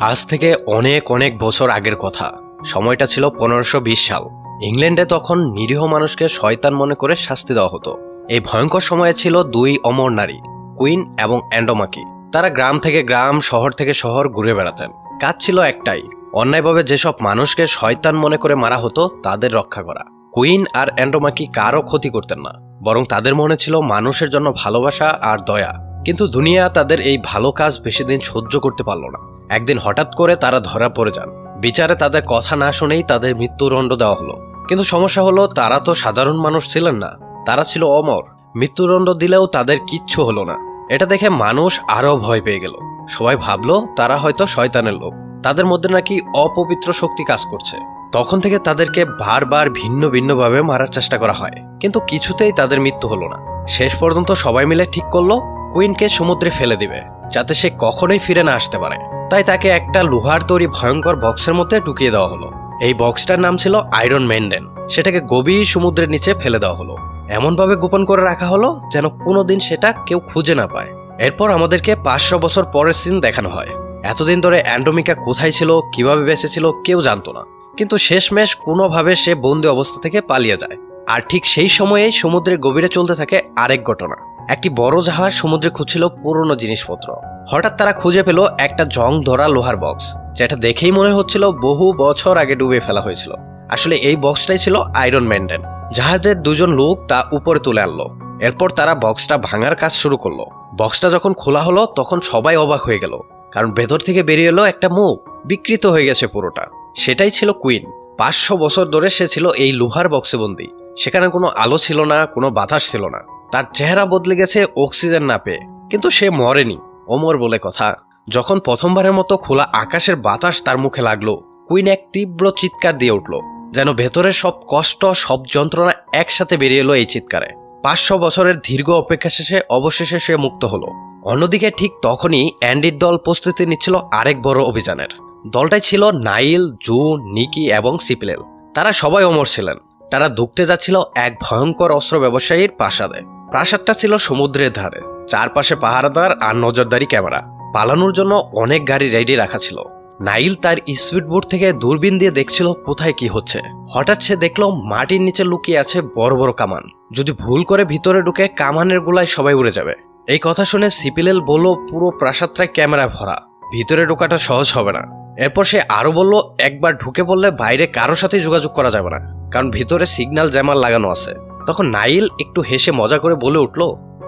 আজ থেকে অনেক অনেক বছর আগের কথা। সময়টা ছিল পনেরোশো সাল। ইংল্যান্ডে তখন নিরীহ মানুষকে শয়তান মনে করে শাস্তি দেওয়া হতো। এই ভয়ঙ্কর সময়ে ছিল দুই অমর নারী, কুইন এবং অ্যান্ডোমাকি। তারা গ্রাম থেকে গ্রাম, শহর থেকে শহর ঘুরে বেড়াতেন। কাজ ছিল একটাই, অন্যায়ভাবে যেসব মানুষকে শয়তান মনে করে মারা হতো, তাদের রক্ষা করা। কুইন আর অ্যান্ডোমাকি কারও ক্ষতি করতেন না, বরং তাদের মনে ছিল মানুষের জন্য ভালোবাসা আর দয়া। কিন্তু দুনিয়া তাদের এই ভালো কাজ বেশি দিন সহ্য করতে পারল না। একদিন হঠাৎ করে তারা ধরা পড়ে যান। বিচারে তাদের কথা না শুনেই তাদের মৃত্যুদণ্ড দেওয়া হলো। কিন্তু সমস্যা হলো, তারা তো সাধারণ মানুষ ছিলেন না। তারা ছিল অমর। মৃত্যুদণ্ড দিলেও তাদের কিচ্ছু হলো না। এটা দেখে মানুষ আরও ভয় পেয়ে গেল। সবাই ভাবলো, তারা হয়তো শয়তানের লোক। তাদের মধ্যে নাকি অপবিত্র শক্তি কাজ করছে। তখন থেকে তাদেরকে বারবার ভিন্ন ভিন্নভাবে মারার চেষ্টা করা হয়। কিন্তু কিছুতেই তাদের মৃত্যু হলো না। শেষ পর্যন্ত সবাই মিলে ঠিক করল কুইনকে সমুদ্রে ফেলে দিবে, যাতে সে কখনোই ফিরে না আসতে পারে। তাই তাকে একটা লোহার তৈরি ভয়ঙ্কর বক্সের মধ্যে ঢুকিয়ে দেওয়া হলো। এই বক্সটার নাম ছিল আয়রন মেন্ডেন। সেটাকে গভীর সমুদ্রের নিচে ফেলে দেওয়া হলো। এমনভাবে গোপন করে রাখা হলো যেন কোনোদিন সেটা কেউ খুঁজে না পায়। এরপর আমাদেরকে পাঁচশো বছর পরের সিন দেখানো হয়। এতদিন ধরে অ্যান্ডোমিকা কোথায় ছিল, কীভাবে বেঁচেছিল কেউ জানতো না। কিন্তু শেষমেশ কোনোভাবে সে বন্দি অবস্থা থেকে পালিয়ে যায়। আর ঠিক সেই সময়েই সমুদ্রের গভীরে চলতে থাকে আরেক ঘটনা। একটি বড় জাহাজ সমুদ্রে খুঁজছিল পুরনো জিনিসপত্র। হঠাৎ তারা খুঁজে পেল একটা জং ধরা লোহার বক্স, যেটা দেখেই মনে হচ্ছিল বহু বছর আগে ডুবে ফেলা হয়েছিল। আসলে এই বক্সটাই ছিল আয়রন ম্যান্ডেন। জাহাজের দুজন লোক তা উপরে তুলে আনলো। এরপর তারা বক্সটা ভাঙার কাজ শুরু করল। বক্সটা যখন খোলা হলো, তখন সবাই অবাক হয়ে গেল, কারণ ভেতর থেকে বেরিয়ে এলো একটা মুখ, বিকৃত হয়ে গেছে পুরোটা। সেটাই ছিল কুইন। পাঁচশো বছর ধরে সে ছিল এই লোহার বক্সে বন্দি। সেখানে কোনো আলো ছিল না, কোনো বাতাস ছিল না। তার চেহারা বদলে গেছে অক্সিজেন না পেয়ে কিন্তু সে মরেনি ওমর বলে কথা। যখন প্রথমবারের মতো খোলা আকাশের বাতাস তার মুখে লাগল, কুইন এক তীব্র চিৎকার দিয়ে উঠল, যেন ভেতরের সব কষ্ট, সব যন্ত্রণা একসাথে বেরিয়ে এলো এই চিৎকারে। পাঁচশো বছরের দীর্ঘ অপেক্ষা শেষে অবশেষে সে মুক্ত হলো। অন্যদিকে ঠিক তখনই অ্যান্ডির দল প্রস্তুতি নিচ্ছিল আরেক বড় অভিযানের। দলটাই ছিল নাইল, জু, নিকি এবং সিপিলেল। তারা সবাই অমর ছিলেন। তারা ঢুকতে যাচ্ছিল এক ভয়ঙ্কর অস্ত্র ব্যবসায়ীর প্রাসাদে। প্রাসাদটা ছিল সমুদ্রের ধারে, চারপাশে পাহারাদার আর নজরদারি ক্যামেরা। পালানোর জন্য অনেক গাড়ি রেডি রাখা ছিল। নাইল তার স্পিডবোট থেকে দূরবীন দিয়ে দেখছিল কোথায় কি হচ্ছে। হঠাৎ সে দেখল মাটির নিচে লুকিয়ে আছে বড় বড় কামান। যদি ভুল করে ভিতরে ঢুকে কামানের গুলায় সবাই উড়ে যাবে। এই কথা শুনে সিপিলেল বলল, পুরো প্রাসাদটায় ক্যামেরা ভরা। ভিতরে ঢোকাটা সহজ হবে না। এরপর সে আরও বলল, একবার ঢুকে পড়লে বাইরে কারও সাথে যোগাযোগ করা যাবে না, কারণ ভিতরে সিগন্যাল জ্যামার লাগানো আছে। তখন নাইল একটু হেসে মজা করে বলে উঠল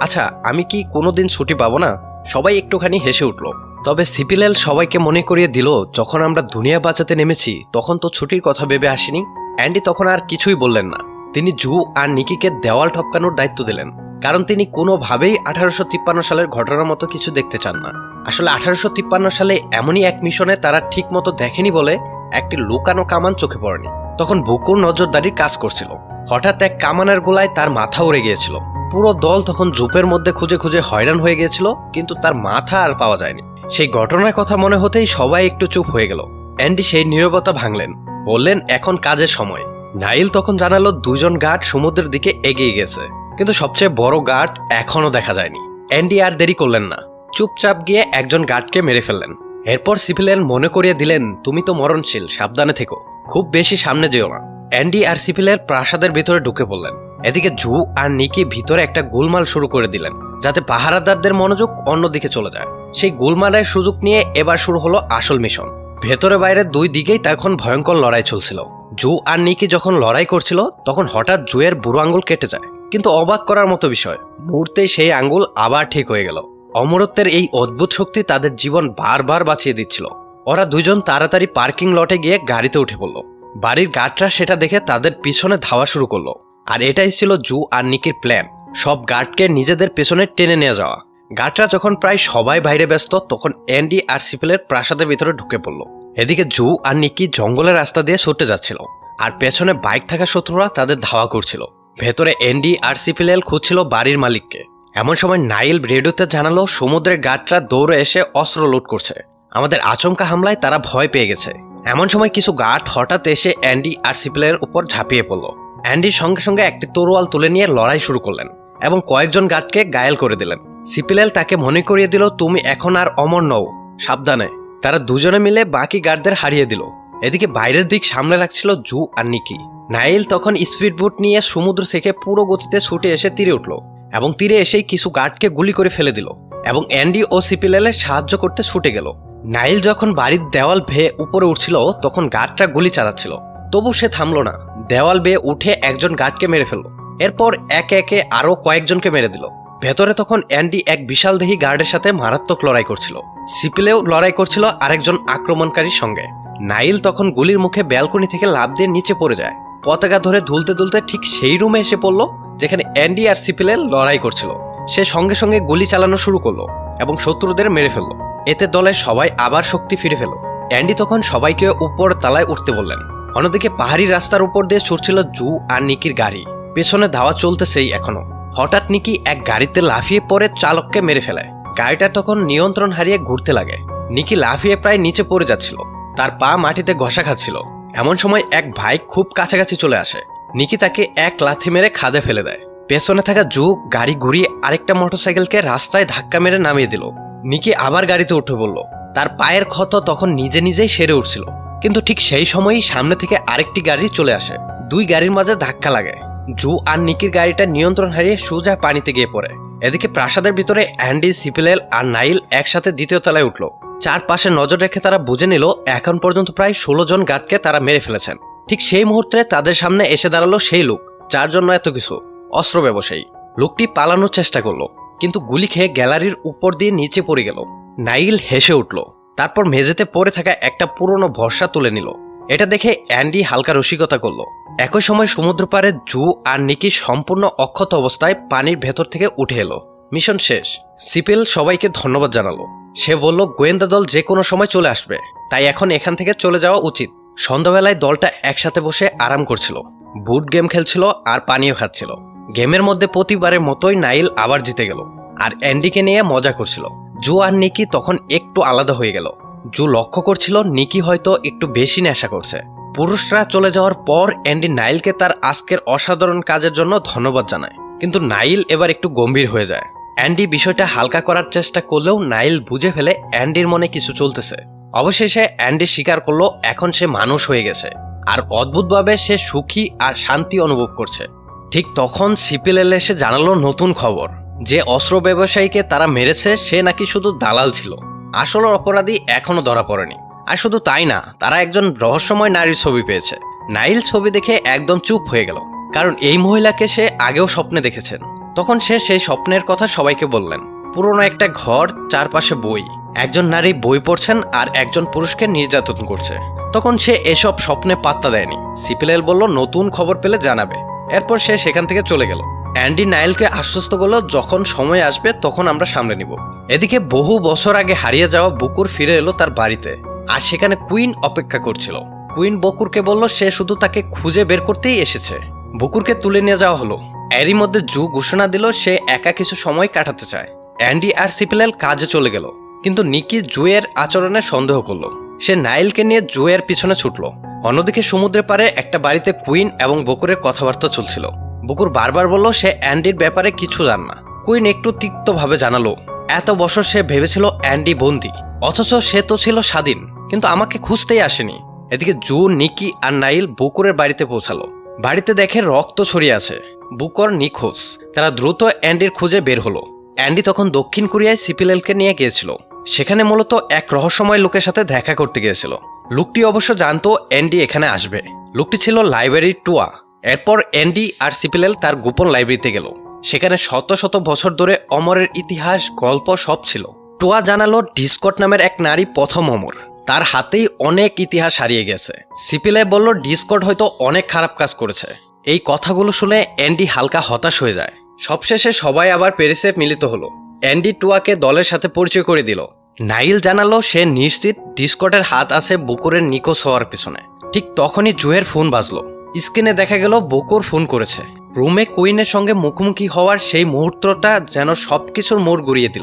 আচ্ছা আমি কি কোনোদিন ছুটি পাবো না? সবাই একটুখানি হেসে উঠল। তবে সিপিলেল সবাইকে মনে করিয়ে দিল, যখন আমরা দুনিয়া বাঁচাতে নেমেছি, তখন তো ছুটির কথা ভেবে আসিনি? অ্যান্ডি তখন আর কিছুই বললেন না। তিনি জু আর নিকিকে দেওয়াল ঠপকানোর দায়িত্ব দিলেন, কারণ তিনি কোনোভাবেই আঠারোশো তিপ্পান্ন সালের ঘটনার মতো কিছু দেখতে চান না। আসলে আঠারোশো তিপ্পান্ন সালে এমনই এক মিশনে তারা ঠিক মতো দেখেনি বলে একটি লুকানো কামান চোখে পড়েনি। তখন বুকুর নজরদারির কাজ করছিল। হঠাৎ এক কামানের গোলায় তার মাথা উড়ে গিয়েছিল। পুরো দল তখন জুপের মধ্যে খুঁজে খুঁজে হয়রান হয়ে গিয়েছিল, কিন্তু তার মাথা আর পাওয়া যায়নি। সেই ঘটনার কথা মনে হতেই সবাই একটু চুপ হয়ে গেল। অ্যান্ডি সেই নীরবতা ভাঙলেন, বললেন, এখন কাজের সময়। নাইল তখন জানালো, দুজন গার্ড সমুদ্রের দিকে এগিয়ে গেছে, কিন্তু সবচেয়ে বড় গার্ড এখনও দেখা যায়নি। অ্যান্ডি আর দেরি করলেন না, চুপচাপ গিয়ে একজন গার্ডকে মেরে ফেললেন। এরপর সিপিলেন মনে করিয়ে দিলেন, তুমি তো মরণশীল, সাবধানে থেকো, খুব বেশি সামনে যেও না। অ্যান্ডি আর সিপিলের প্রাসাদের ভিতরে ঢুকে পড়লেন। এদিকে জু আর নিকি ভিতরে একটা গোলমাল শুরু করে দিলেন, যাতে পাহারাদারদের মনোযোগ অন্যদিকে চলে যায়। সেই গোলমালের সুযোগ নিয়ে এবার শুরু হলো আসল মিশন। ভেতরে বাইরে দুই দিকেই তখন ভয়ঙ্কর লড়াই চলছিল। জু আর নিকি যখন লড়াই করছিল, তখন হঠাৎ জুয়ের বুড়ো আঙ্গুল কেটে যায়। কিন্তু অবাক করার মতো বিষয় মুহূর্তে সেই আঙ্গুল আবার ঠিক হয়ে গেল। অমরত্বের এই অদ্ভুত শক্তি তাদের জীবন বারবার বাঁচিয়ে দিচ্ছিল। ওরা দুজন তাড়াতাড়ি পার্কিং লটে গিয়ে গাড়িতে উঠে পড়ল। বাড়ির গার্ডরা সেটা দেখে তাদের পিছনে ধাওয়া শুরু করল। আর এটাই ছিল জু আর নিকির প্ল্যান। সব গার্ডকে নিজেদের পেছনে টেনে নিয়ে যাওয়া। গার্ডরা যখন প্রায় সবাই বাইরে ব্যস্ত, তখন অ্যান্ডি আর সিপিলের প্রাসাদের ভিতরে ঢুকে পড়ল। এদিকে জু আর নিকি জঙ্গলের রাস্তা দিয়ে ছুটে যাচ্ছিল। আর পেছনে বাইক থাকা শত্রুরা তাদের ধাওয়া করছিল। ভেতরে এনডি আর সিপিলেল খুঁজছিল বাড়ির মালিককে। এমন সময় নাইল রেডিওতে জানালো, সমুদ্রের গার্ডরা দৌড়ে এসে অস্ত্র লুট করছে। আমাদের আচমকা হামলায় তারা ভয় পেয়ে গেছে। এমন সময় কিছু গার্ড হঠাৎ এসে অ্যান্ডি আর সিপিলের উপর ঝাঁপিয়ে পড়ল। অ্যান্ডির সঙ্গে সঙ্গে একটি তরোয়াল তুলে নিয়ে লড়াই শুরু করলেন এবং কয়েকজন গার্ডকে গায়েল করে দিলেন। সিপিলেল তাকে মনে করিয়ে দিল, তুমি এখন আর অমর নও, সাবধানে। তারা দুজনে মিলে বাকি গার্ডদের হারিয়ে দিল। এদিকে বাইরের দিক সামনে রাখছিল জু আর নিকি। নাইল তখন স্পিড বুট নিয়ে সমুদ্র থেকে পুরো গতিতে ছুটে এসে তীরে উঠল এবং তীরে এসেই কিছু গার্ডকে গুলি করে ফেলে দিল এবং অ্যান্ডি ও সিপিলেলের সাহায্য করতে ছুটে গেল। নাইল যখন বাড়ির দেওয়াল ভেয়ে উপরে উঠছিল, তখন গার্ডটা গুলি চালাচ্ছিল। তবু সে থামলো না। দেওয়াল বেয়ে উঠে একজন গার্ডকে মেরে ফেলল। এরপর একে একে আরও কয়েকজনকে মেরে দিল। ভেতরে তখন অ্যান্ডি এক বিশাল দেহি গার্ডের সাথে মারাত্মক লড়াই করছিল। সিপিলেও লড়াই করছিল আরেকজন আক্রমণকারীর সঙ্গে। নাইল তখন গুলির মুখে ব্যালকনি থেকে লাভ দিয়ে নিচে পড়ে যায়। পতাকা ধরে ধুলতে ধুলতে ঠিক সেই রুমে এসে পড়ল, যেখানে অ্যান্ডি আর সিপিলে লড়াই করছিল। সে সঙ্গে সঙ্গে গুলি চালানো শুরু করল এবং শত্রুদের মেরে ফেলল। এতে দলের সবাই আবার শক্তি ফিরে ফেল অ্যান্ডি তখন সবাইকে উপর তালায় উঠতে বললেন। অন্যদিকে পাহাড়ি রাস্তার উপর দিয়ে ছুটছিল জু আর নিকির গাড়ি। পেছনে ধাওয়া চলতেছেই এখনও। হঠাৎ নিকি এক গাড়িতে লাফিয়ে পড়ে চালককে মেরে ফেলে। গাড়িটা তখন নিয়ন্ত্রণ হারিয়ে ঘুরতে লাগে। নিকি লাফিয়ে প্রায় নিচে পড়ে যাচ্ছিল। তার পা মাটিতে ঘষা খাচ্ছিল। এমন সময় এক ভাই খুব কাছাকাছি চলে আসে। নিকি তাকে এক লাথি মেরে খাদে ফেলে দেয়। পেছনে থাকা জু গাড়ি ঘুরিয়ে আরেকটা মোটরসাইকেলকে রাস্তায় ধাক্কা মেরে নামিয়ে দিল। নিকি আবার গাড়িতে উঠে বলল, তার পায়ের ক্ষত তখন নিজে নিজেই সেরে উঠছিল, কিন্তু ঠিক সেই সময়ই সামনে থেকে আরেকটি গাড়ি চলে আসে। দুই গাড়ির মাঝে ধাক্কা লাগে। জু আর নিকির গাড়িটা নিয়ন্ত্রণ হারিয়ে সোজা পানিতে গিয়ে পড়ে। এদিকে প্রাসাদের ভিতরে অ্যান্ডি সিপিলেল আর নাইল একসাথে দ্বিতীয় তলায় উঠল। চারপাশে নজর রেখে তারা বুঝে নিল, এখন পর্যন্ত প্রায় ষোলো জন গার্ডকে তারা মেরে ফেলেছেন। ঠিক সেই মুহূর্তে তাদের সামনে এসে দাঁড়াল সেই লোক, যার জন্য এত কিছু। অস্ত্র ব্যবসায়ী। লোকটি পালানোর চেষ্টা করল। কিন্তু গুলি খেয়ে গ্যালারির উপর দিয়ে নিচে পড়ে গেল। নাইল হেসে উঠল। তারপর মেঝেতে পড়ে থাকা একটা পুরনো ভরসা তুলে নিল। এটা দেখে অ্যান্ডি হালকা রসিকতা করল। একই সময় সমুদ্র পাড়ে জু আর নিকি সম্পূর্ণ অক্ষত অবস্থায় পানির ভেতর থেকে উঠে এলো। মিশন শেষ। সিপেল সবাইকে ধন্যবাদ জানালো। সে বলল, গোয়েন্দা দল যে কোনো সময় চলে আসবে। তাই এখন এখান থেকে চলে যাওয়া উচিত। সন্ধ্যাবেলায় দলটা একসাথে বসে আরাম করছিল। বুট গেম খেলছিল আর পানীয় খাচ্ছিল। গেমের মধ্যে প্রতিবারের মতোই নাইল আবার জিতে গেল। আর অ্যান্ডিকে নিয়ে মজা করছিল। জু আর নিকি তখন একটু আলাদা হয়ে গেল। জু লক্ষ্য করছিল নিকি হয়তো একটু বেশি নেশা করছে। পুরুষরা চলে যাওয়ার পর অ্যান্ডি নাইলকে তার আজকের অসাধারণ কাজের জন্য ধন্যবাদ জানায়। কিন্তু নাইল এবার একটু গম্ভীর হয়ে যায়। অ্যান্ডি বিষয়টা হালকা করার চেষ্টা করলেও নাইল বুঝে ফেলে অ্যান্ডির মনে কিছু চলতেছে। অবশেষে অ্যান্ডি স্বীকার করল, এখন সে মানুষ হয়ে গেছে। আর অদ্ভুতভাবে সে সুখী আর শান্তি অনুভব করছে। ঠিক তখন সিপিএল এসে জানালো নতুন খবর। যে অস্ত্র ব্যবসায়ীকে তারা মেরেছে, সে নাকি শুধু দালাল ছিল। আসল অপরাধী এখনও ধরা পড়েনি। আর শুধু তাই না, তারা একজন রহস্যময় নারীর ছবি পেয়েছে। নাইল ছবি দেখে একদম চুপ হয়ে গেল। কারণ এই মহিলাকে সে আগেও স্বপ্নে দেখেছেন। তখন সে সেই স্বপ্নের কথা সবাইকে বললেন। পুরনো একটা ঘর, চারপাশে বই। একজন নারী বই পড়ছেন আর একজন পুরুষকে নির্যাতন করছে। তখন সে এসব স্বপ্নে পাত্তা দেয়নি। সিপিএল বলল, নতুন খবর পেলে জানাবে। এরপর সে সেখান থেকে চলে গেল। অ্যান্ডি নাইলকে আশ্বস্ত করল, যখন সময় আসবে, তখন আমরা সামলে নিব। এদিকে বহু বছর আগে হারিয়ে যাওয়া বুকুর ফিরে এলো তার বাড়িতে, আর সেখানে কুইন অপেক্ষা করছিল। কুইন বকুরকে বলল, সে শুধু তাকে খুঁজে বের করতেই এসেছে। বুকুরকে তুলে নিয়ে যাওয়া হলো। এরই মধ্যে জু ঘোষণা দিল, সে একা কিছু সময় কাটাতে চায়। অ্যান্ডি আর সিপিলেল কাজে চলে গেল, কিন্তু নিকি জুয়ের আচরণে সন্দেহ করল। সে নাইলকে নিয়ে জুয়ের পিছনে ছুটলো। অন্যদিকে সমুদ্রের পারে একটা বাড়িতে কুইন এবং বকুরের কথাবার্তা চলছিল। বকুর বারবার বলল, সে অ্যান্ডির ব্যাপারে কিছু জান না। কুইন একটু তিক্তভাবে জানালো, এত বছর সে ভেবেছিল অ্যান্ডি বন্দি, অথচ সে তো ছিল স্বাধীন, কিন্তু আমাকে খুঁজতেই আসেনি। এদিকে জু, নিকি আর নাইল বুকুরের বাড়িতে পৌঁছালো। বাড়িতে দেখে রক্ত ছড়িয়ে আছে। বুকর নিখোঁজ, তারা দ্রুত অ্যান্ডির খুঁজে বের হলো। অ্যান্ডি তখন দক্ষিণ কোরিয়ায় সিপিএলকে নিয়ে গিয়েছিল। সেখানে মূলত এক রহস্যময় লোকের সাথে দেখা করতে গিয়েছিল। লোকটি অবশ্য জানতো অ্যান্ডি এখানে আসবে। লোকটি ছিল লাইব্রেরির টুয়া। এরপর অ্যান্ডি আর সিপিলেল তার গোপন লাইব্রেরিতে গেল। সেখানে শত শত বছর ধরে অমরের ইতিহাস, গল্প সব ছিল। টুয়া জানালো ডিসকট নামের এক নারী প্রথম অমর। তার হাতেই অনেক ইতিহাস হারিয়ে গেছে। সিপিএলে বলল, ডিসকট হয়তো অনেক খারাপ কাজ করেছে। এই কথাগুলো শুনে অ্যান্ডি হালকা হতাশ হয়ে যায়। সবশেষে সবাই আবার প্যারিসে মিলিত হলো। অ্যান্ডি টুয়াকে দলের সাথে পরিচয় করে দিল। নাইল জানালো সে নিশ্চিত ডিসকটের হাত আছে বুকুরের নিকোজ হওয়ার পিছনে। ঠিক তখনই জুয়ের ফোন বাজলো। স্ক্রিনে দেখা গেল বকুর ফোন করেছে। রুমে কুইনের সঙ্গে মুখোমুখি হওয়ার সেই মুহূর্তটা যেন সবকিছুর মোড় গড়িয়ে দিল।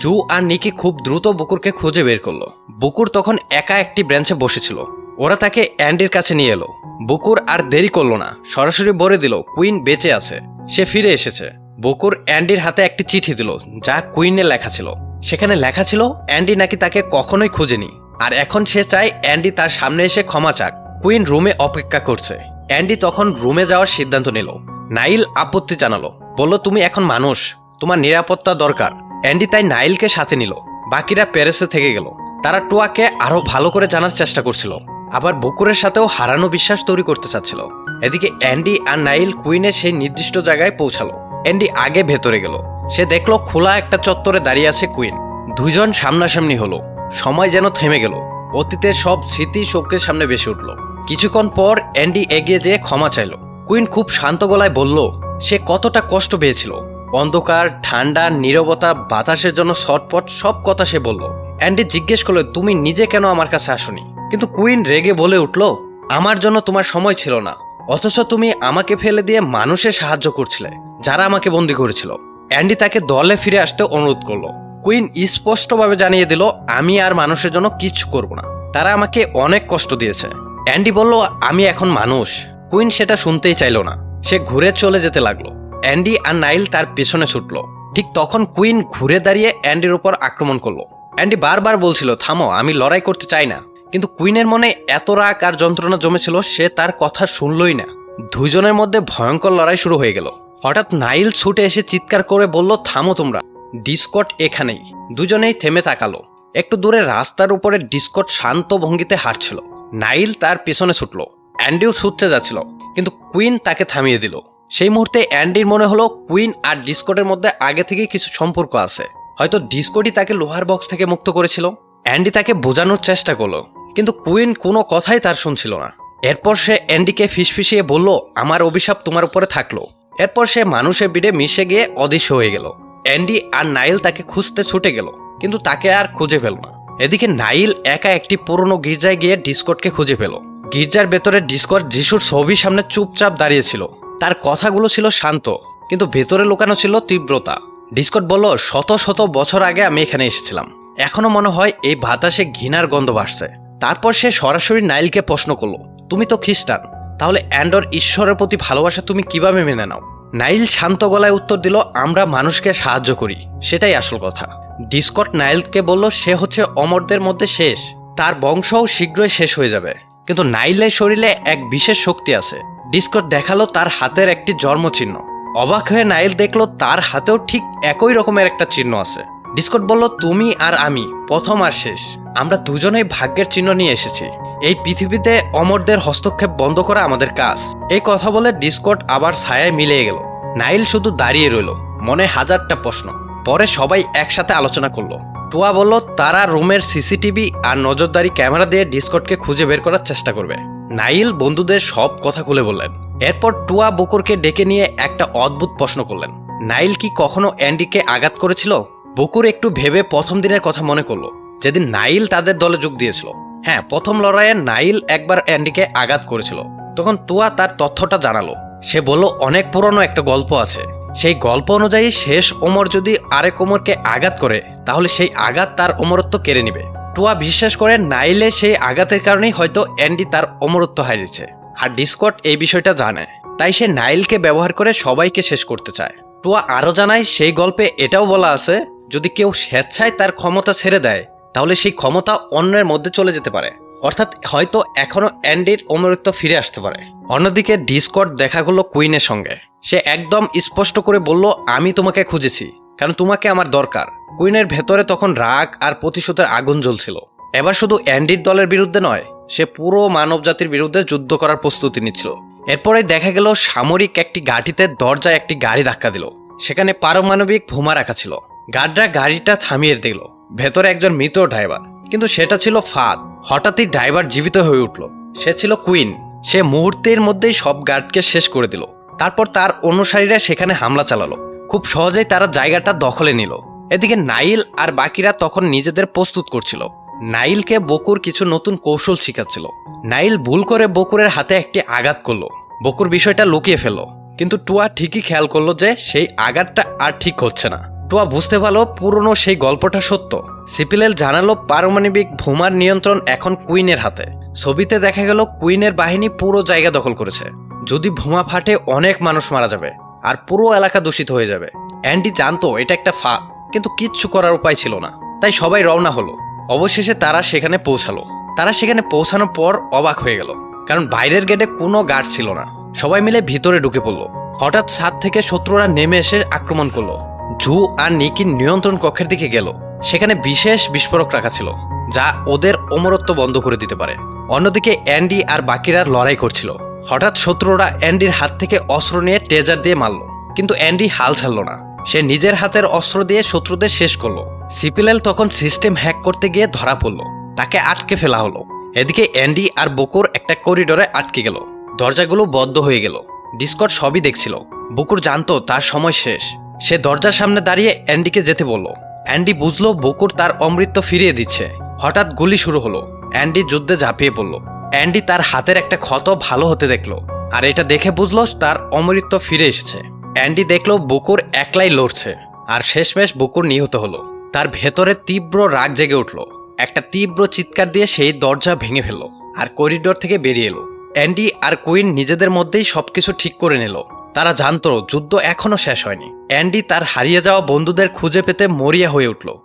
জু আর নিকি খুব দ্রুত বকুরকে খুঁজে বের করল। বকুর তখন একা একটি ব্রাঞ্চে বসেছিল। ওরা তাকে অ্যান্ডির কাছে নিয়ে এলো। বকুর আর দেরি করল না। সরাসরি বলে দিল, কুইন বেঁচে আছে। সে ফিরে এসেছে। বকুর অ্যান্ডির হাতে একটি চিঠি দিল, যা কুইনে লেখা ছিল। সেখানে লেখা ছিল, অ্যান্ডি নাকি তাকে কখনোই খুঁজেনি। আর এখন সে চায় অ্যান্ডি তার সামনে এসে ক্ষমা চাক। কুইন রুমে অপেক্ষা করছে। অ্যান্ডি তখন রুমে যাওয়ার সিদ্ধান্ত নিল। নাইল আপত্তি জানালো। বলল, তুমি এখন মানুষ। তোমার নিরাপত্তা দরকার। অ্যান্ডি তাই নাইলকে সাথে নিল। বাকিরা প্যারিসে থেকে গেল। তারা টুয়াকে আরও ভালো করে জানার চেষ্টা করছিল। আবার বকুরের সাথেও হারানো বিশ্বাস তৈরি করতে চাচ্ছিল। এদিকে অ্যান্ডি আর নাইল কুইনের সেই নির্দিষ্ট জায়গায় পৌঁছালো। অ্যান্ডি আগে ভেতরে গেল। সে দেখল খোলা একটা চত্বরে দাঁড়িয়ে আছে কুইন। দুজন সামনাসামনি হলো। সময় যেন থেমে গেল। অতীতের সব স্মৃতি শোকের সামনে বেশি উঠল। কিছুক্ষণ পর অ্যান্ডি এগিয়ে যেয়ে ক্ষমা চাইলো। কুইন খুব শান্ত গলায় বলল, সে কতটা কষ্ট পেয়েছিল। অন্ধকার, ঠান্ডা, নীরবতা, বাতাসের জন্য শটপট সব কথা সে বলল। অ্যান্ডি জিজ্ঞেস করল, তুমি নিজে কেন আমার কাছে আসনি? কিন্তু কুইন রেগে বলে উঠল, আমার জন্য তোমার সময় ছিল না। অথচ তুমি আমাকে ফেলে দিয়ে মানুষের সাহায্য করছিলে, যারা আমাকে বন্দি করেছিল। অ্যান্ডি তাকে দলে ফিরে আসতে অনুরোধ করল। কুইন স্পষ্টভাবে জানিয়ে দিল, আমি আর মানুষের জন্য কিচ্ছু করব না। তারা আমাকে অনেক কষ্ট দিয়েছে। অ্যান্ডি বলল, আমি এখন মানুষ। কুইন সেটা শুনতেই চাইল না। সে ঘুরে চলে যেতে লাগল। অ্যান্ডি আর নাইল তার পেছনে ছুটলো। ঠিক তখন কুইন ঘুরে দাঁড়িয়ে অ্যান্ডির উপর আক্রমণ করল। অ্যান্ডি বারবার বলছিল, থামো, আমি লড়াই করতে চাই না। কিন্তু কুইনের মনে এত রাগ আর যন্ত্রণা জমেছিল, সে তার কথা শুনলই না। দুজনের মধ্যে ভয়ঙ্কর লড়াই শুরু হয়ে গেল। হঠাৎ নাইল ছুটে এসে চিৎকার করে বলল, থামো তোমরা, ডিসকট এখানেই। দুজনেই থেমে তাকালো। একটু দূরে রাস্তার উপরে ডিসকট শান্ত ভঙ্গিতে হাঁটছিল। নাইল তার পেছনে ছুটল। অ্যান্ডিও ছুটতে যাচ্ছিল, কিন্তু কুইন তাকে থামিয়ে দিল। সেই মুহূর্তে অ্যান্ডির মনে হলো, কুইন আর ডিসকটের মধ্যে আগে থেকেই কিছু সম্পর্ক আছে। হয়তো ডিসকটি তাকে লোহার বক্স থেকে মুক্ত করেছিল। অ্যান্ডি তাকে বোঝানোর চেষ্টা করল, কিন্তু কুইন কোনো কথাই তার শুনছিল না। এরপর সে অ্যান্ডিকে ফিসফিসিয়ে বলল, আমার অভিশাপ তোমার উপরে থাকল। এরপর সে মানুষের বিড়ে মিশে গিয়ে অদৃশ্য হয়ে গেল। অ্যান্ডি আর নাইল তাকে খুঁজতে ছুটে গেল, কিন্তু তাকে আর খুঁজে পেল না। এদিকে নাইল একা একটি পুরনো গির্জায় গিয়ে ডিসকটকে খুঁজে পেল। গির্জার ভেতরে ডিসকট যিশুর ছবির সামনে চুপচাপ দাঁড়িয়েছিল তার কথাগুলো ছিল শান্ত, কিন্তু ভেতরে লুকানো ছিল তীব্রতা। ডিসকট বলল, শত শত বছর আগে আমি এখানে এসেছিলাম। এখনও মনে হয় এই বাতাসে ঘৃণার গন্ধ বাসছে তারপর সে সরাসরি নাইলকে প্রশ্ন করল, তুমি তো খ্রিস্টান? তাহলে অ্যান্ডর ঈশ্বরের প্রতি ভালোবাসা তুমি কীভাবে মেনে নাও? নাইল শান্ত গলায় উত্তর দিল, আমরা মানুষকে সাহায্য করি। সেটাই আসল কথা। ডিসকট নাইলকে বলল, সে হচ্ছে অমরদের মধ্যে শেষ। তার বংশও শীঘ্রই শেষ হয়ে যাবে। কিন্তু নাইলের শরীরে এক বিশেষ শক্তি আছে। ডিসকট দেখাল, তার হাতের একটি জন্মচিহ্ন। অবাক হয়ে নাইল দেখল, তার হাতেও ঠিক একই রকমের একটা চিহ্ন আছে। ডিসকট বলল, তুমি আর আমি, প্রথম আর শেষ। আমরা দুজনেই ভাগ্যের চিহ্ন নিয়ে এসেছি। এই পৃথিবীতে অমরদের হস্তক্ষেপ বন্ধ করা আমাদের কাজ। এই কথা বলে ডিসকট আবার ছায়ায় মিলিয়ে গেল। নাইল শুধু দাঁড়িয়ে রইল, মনে হাজারটা প্রশ্ন। পরে সবাই একসাথে আলোচনা করল। টুয়া বলল, তারা রুমের সিসিটিভি আর নজরদারি ক্যামেরা দিয়ে ডিসকটকে খুঁজে বের করার চেষ্টা করবে। নাইল বন্ধুদের সব কথা খুলে বললেন। এরপর টুয়া বকুরকে ডেকে নিয়ে একটা অদ্ভুত প্রশ্ন করলেন। নাইল কি কখনো অ্যান্ডিকে আঘাত করেছিল? বকুর একটু ভেবে প্রথম দিনের কথা মনে করল, যেদিন নাইল তাদের দলে যোগ দিয়েছিল। হ্যাঁ প্রথম লড়াইয়ে নাইল একবার অ্যান্ডিকে আঘাত করেছিল। তখন টুয়া তার তথ্যটা জানালো। সে বলল, অনেক পুরনো একটা গল্প আছে। সেই গল্প অনুযায়ী শেষ ওমর যদি আরেক ওমরকে আঘাত করে, তাহলে সেই আঘাত তার অমরত্ব কেড়ে নেবে। টুয়া বিশ্বাস করে নাইলে সেই আঘাতের কারণেই হয়তো অ্যান্ডি তার অমরত্ব হারিয়েছে। আর ডিসকট এই বিষয়টা জানে। তাই সে নাইলকে ব্যবহার করে সবাইকে শেষ করতে চায়। টুয়া আরও জানায়, সেই গল্পে এটাও বলা আছে, যদি কেউ স্বেচ্ছায় তার ক্ষমতা ছেড়ে দেয় তাহলে সেই ক্ষমতা অন্যের মধ্যে চলে যেতে পারে। অর্থাৎ হয়তো এখনও অ্যান্ডির অমরত্ব ফিরে আসতে পারে। অন্যদিকে ডিসকট দেখা গেল কুইনের সঙ্গে। সে একদম স্পষ্ট করে বলল, আমি তোমাকে খুঁজেছি, কারণ তোমাকে আমার দরকার। কুইনের ভেতরে তখন রাগ আর প্রতিশোধের আগুন জ্বলছিল। এবার শুধু অ্যান্ডির দলের বিরুদ্ধে নয়, সে পুরো মানব জাতির বিরুদ্ধে যুদ্ধ করার প্রস্তুতি নিচ্ছিল। এরপরে দেখা গেল, সামরিক একটি গাড়িতে দরজায় একটি গাড়ি ধাক্কা দিল। সেখানে পারমাণবিক ভূমা রাখা ছিল। গার্ডরা গাড়িটা থামিয়ে দিল ভেতরে একজন মৃত ড্রাইভার। কিন্তু সেটা ছিল ফাঁদ। হঠাৎই ড্রাইভার জীবিত হয়ে উঠল। সে ছিল কুইন। সে মুহূর্তের মধ্যেই সব গার্ডকে শেষ করে দিল। তারপর তার অনুসারীরা সেখানে হামলা চালালো। খুব সহজেই তারা জায়গাটা দখলে নিল। এদিকে নাইল আর বাকিরা তখন নিজেদের প্রস্তুত করছিল। নাইলকে বকুর কিছু নতুন কৌশল শিখাচ্ছিল। নাইল ভুল করে বকুরের হাতে একটি আঘাত করল। বকুর বিষয়টা লুকিয়ে ফেলল। কিন্তু টুয়া ঠিকই খেয়াল করল যে সেই আঘাতটা আর ঠিক হচ্ছে না। টুয়া বুঝতে পারল পুরনো সেই গল্পটা সত্য। সিপিলেল জানালো পারমাণবিক ভূমার নিয়ন্ত্রণ এখন কুইনের হাতে। ছবিতে দেখা গেল কুইনের বাহিনী পুরো জায়গা দখল করেছে। যদি ভূমা ফাটে অনেক মানুষ মারা যাবে আর পুরো এলাকা দূষিত হয়ে যাবে। অ্যান্ডি জানতো এটা একটা ফাঁদ, কিন্তু কিচ্ছু করার উপায় ছিল না। তাই সবাই রওনা হলো। অবশেষে তারা সেখানে পৌঁছালো। তারা সেখানে পৌঁছানোর পর অবাক হয়ে গেল, কারণ বাইরের গেটে কোনো গার্ড ছিল না। সবাই মিলে ভিতরে ঢুকে পড়ল। হঠাৎ ছাদ থেকে শত্রুরা নেমে এসে আক্রমণ করল। জু আর নিকির নিয়ন্ত্রণ কক্ষের দিকে গেল। সেখানে বিশেষ বিস্ফোরক রাখা ছিল, যা ওদের অমরত্ব বন্ধ করে দিতে পারে। অন্যদিকে অ্যান্ডি আর বাকিরা লড়াই করছিল। হঠাৎ শত্রুরা অ্যান্ডির হাত থেকে অস্ত্র নিয়ে টেজার দিয়ে মারল। কিন্তু অ্যান্ডি হাল ছাড়ল না। সে নিজের হাতের অস্ত্র দিয়ে শত্রুদের শেষ করল। সিপিএল তখন সিস্টেম হ্যাক করতে গিয়ে ধরা পড়ল। তাকে আটকে ফেলা হলো। এদিকে অ্যান্ডি আর বকুর একটা করিডোরে আটকে গেল। দরজাগুলো বদ্ধ হয়ে গেল। ডিসকট সবই দেখছিল। বকুর জানতো তার সময় শেষ। সে দরজার সামনে দাঁড়িয়ে অ্যান্ডিকে যেতে বলল। অ্যান্ডি বুঝলো বকুর তার অমৃত ফিরিয়ে দিচ্ছে। হঠাৎ গুলি শুরু হলো। অ্যান্ডি যুদ্ধে ঝাঁপিয়ে পড়ল। অ্যান্ডি তার হাতের একটা ক্ষত ভালো হতে দেখল। আর এটা দেখে বুঝলো তার অমৃত ফিরে এসেছে। অ্যান্ডি দেখল বুকুর একলাই লড়ছে। আর শেষমেশ বুকুর নিহত হলো। তার ভেতরে তীব্র রাগ জেগে উঠল। একটা তীব্র চিৎকার দিয়ে সেই দরজা ভেঙে ফেলল। আর করিডোর থেকে বেরিয়ে এলো। অ্যান্ডি আর কুইন নিজেদের মধ্যেই সবকিছু ঠিক করে নিল। তারা জানত যুদ্ধ এখনও শেষ হয়নি। অ্যান্ডি তার হারিয়ে যাওয়া বন্ধুদের খুঁজে পেতে মরিয়া হয়ে উঠল।